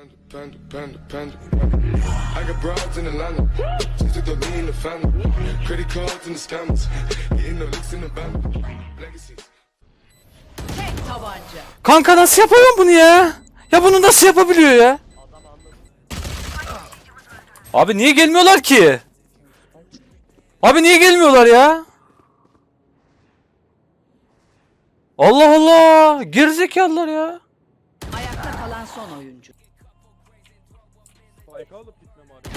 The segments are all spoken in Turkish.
Panda, panda, panda. I got broads in Atlanta. Just took the lean in the family. Credit cards and the scammers. Getting no licks in the band. Legacies. Tek tabanca. Kanka nasıl yapıyorum bunu ya? Ya bunu nasıl yapabiliyor ya? Abi niye gelmiyorlar ki? Abi niye gelmiyorlar ya? Allah Allah! Gerizekalılar ya. Ayakta kalan son oyuncu. Spike alıp gitmem abi.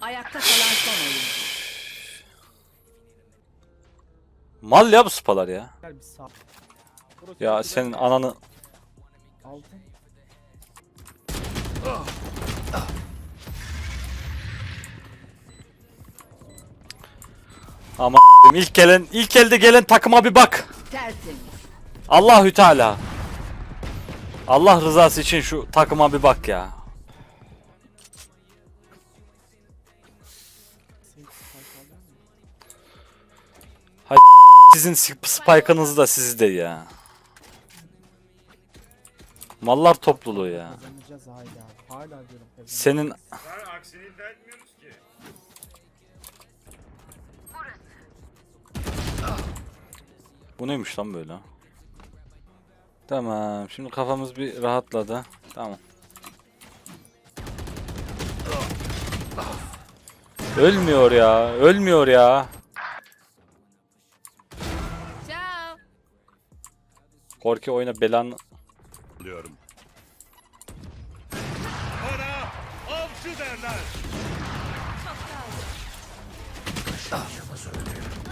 Ayakta kalan son oyuncu. Mal ya bu spalar ya. Gel bir sağ. Burası Ya senin ananı... Ama ilk gelen ilk elde gelen takıma bir bak. Tertemiz. Allahü Teala. Allah rızası için şu takıma bir bak ya. Mı? Sizin sp- spike'ınız da sizde ya. Mallar topluluğu ya. Kazanacağız hala. Hala diyorum kazanacağız. Senin Ben aksini iddia etmiyoruz ki. bu neymiş lan böyle? Tamam. Şimdi kafamız bir rahatladı. Tamam. Ölmüyor ya. Ölmüyor ya. Ciao. Korki oyna belanı. Diyorum. Ona avcı derler.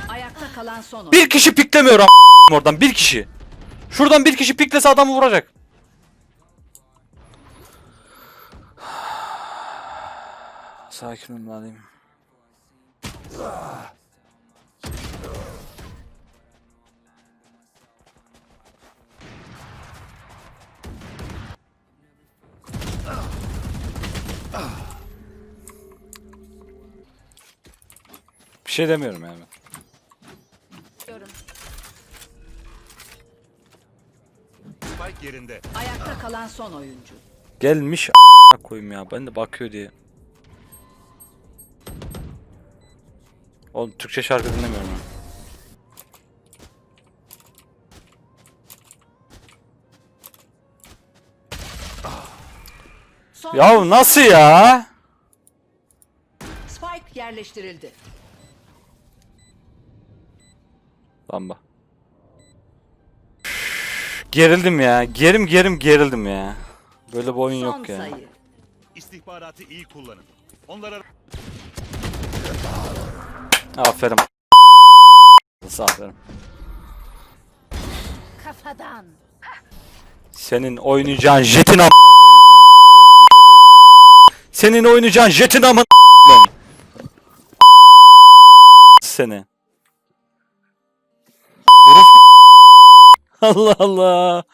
Ayakta kalan son. Bir kişi piklemiyor oradan. Bir kişi. Şuradan bir kişi piklese adamı vuracak. Sakin ol alayım. Bir şey demiyorum yani. Spike yerinde. Ayakta kalan son oyuncu. Gelmiş a**a koyayım ya. Ben de bakıyor diye. Oğlum Türkçe şarkı dinlemiyorum ben. Son Ya nasıl ya? Spike yerleştirildi. Bamba. Gerildim ya. Gerim gerim gerildim ya. Böyle bir oyun Son yok ya. sayı. İstihbaratı iyi kullanın. Onlara Aferin. Aferin. Kafadan. Senin oynayacağın jetin am... Senin oynayacağın jetin amın Seni. Allah Allah.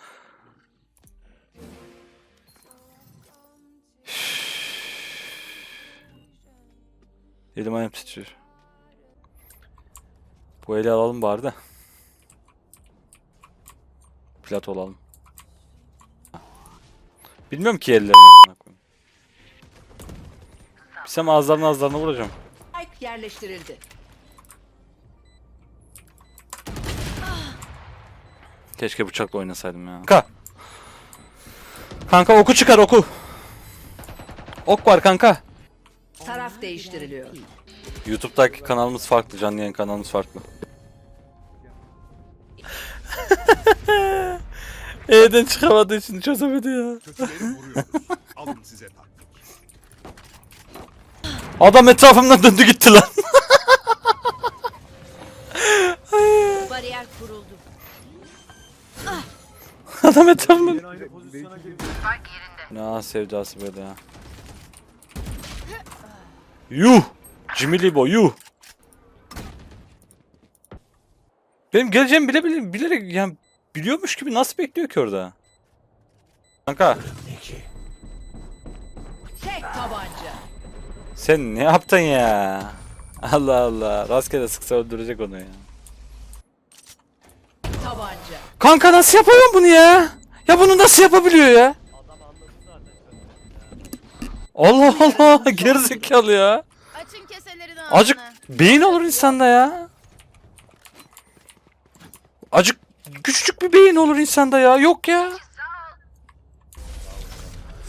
Elim ayağım titriyor. Bu eli alalım bari de. Plat olalım. Bilmiyorum ki ellerini amına koyayım. Bilsem ağızlarına ağızlarına vuracağım. Yerleştirildi. Keşke bıçakla oynasaydım ya. Kanka. Kanka oku çıkar oku. Ok var kanka. Taraf değiştiriliyor. YouTube'daki kanalımız farklı. Canlı yayın kanalımız farklı. E'den çıkamadığı için çözemedi ya. Adam etrafımdan döndü gitti lan. Adam etrafımdan. Aynı pozisyona girdi. Ne sevdası böyle ya. Yuh! Jimmy Libo yuh! Benim geleceğimi bile bile bilerek yani biliyormuş gibi nasıl bekliyor ki orada? Kanka Tek tabanca. sen ne yaptın ya? Allah Allah rastgele sıksa öldürecek onu ya. Tabanca. Kanka nasıl yapıyor bunu ya? Ya bunu nasıl yapabiliyor ya? Allah Allah gerizekalı ya. Açın keselerin ağzını. Acık beyin olur insanda ya. Acık küçücük bir beyin olur insanda ya. Yok ya.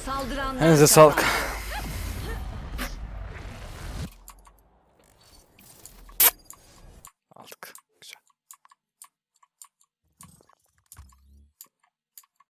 Saldıranlar Elinize sağlık.